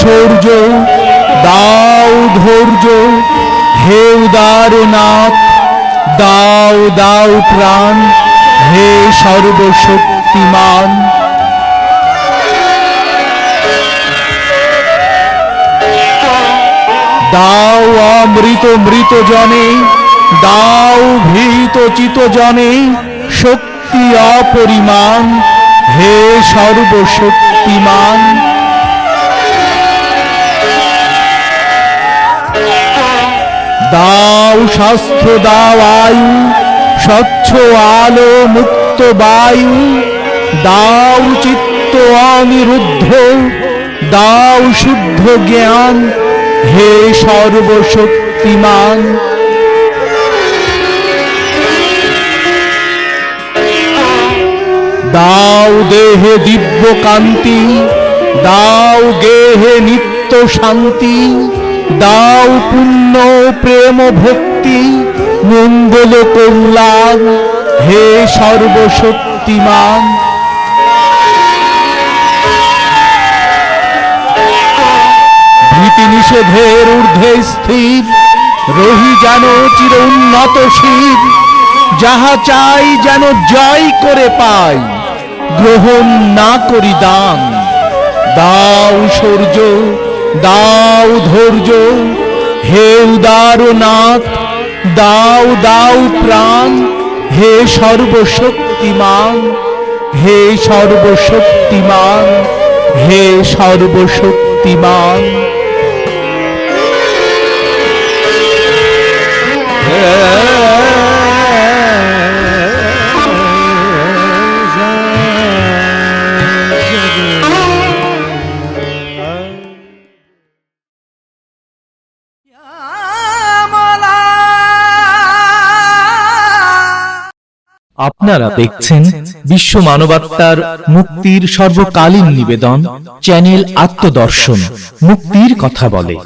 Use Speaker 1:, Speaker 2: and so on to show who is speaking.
Speaker 1: শৌর্য দাও ধৈর্য, হে উদার নাথ দাও দাও প্রাণ, হে সর্বশক্তিমান। দাও অমৃত মৃত জনে, দাও ভীত চিত জনে শক্তি অপরিমাণ, হে সর্বশক্তিমান। দাও স্বাস্থ্য, দাও আয়ু, স্বচ্ছ আলো, মুক্ত বায়ু। দাও চিত্ত অনিরুদ্ধ, দাও শুদ্ধ জ্ঞান, হে সর্বশক্তিমান। দাও দেহে দিব্য কান্তি, দাও গেহে নিত্য শান্তি। দাও পুণ্য, প্রেম, ভক্তি, মঙ্গল, কল্যাণ, হে সর্বশক্তিমান। ভীতি নিষেধের ঊর্ধ্বে স্থির, রহি যেন চির উন্নত শির। যাহা চাই যেন জয় করে পাই, গ্রহণ না করি দান। দাও সূর্য দাও ধৈর্য হে উদার নাথ দাও দাও প্রাণ হে সর্বশক্তিমান হে সর্বশক্তিমান হে সর্বশক্তিমান।
Speaker 2: আপনারা দেখছেন বিশ্ব মানবাত্মার মুক্তির সর্বকালীন নিবেদন চ্যানেল আত্মদর্শন মুক্তির কথা বলে।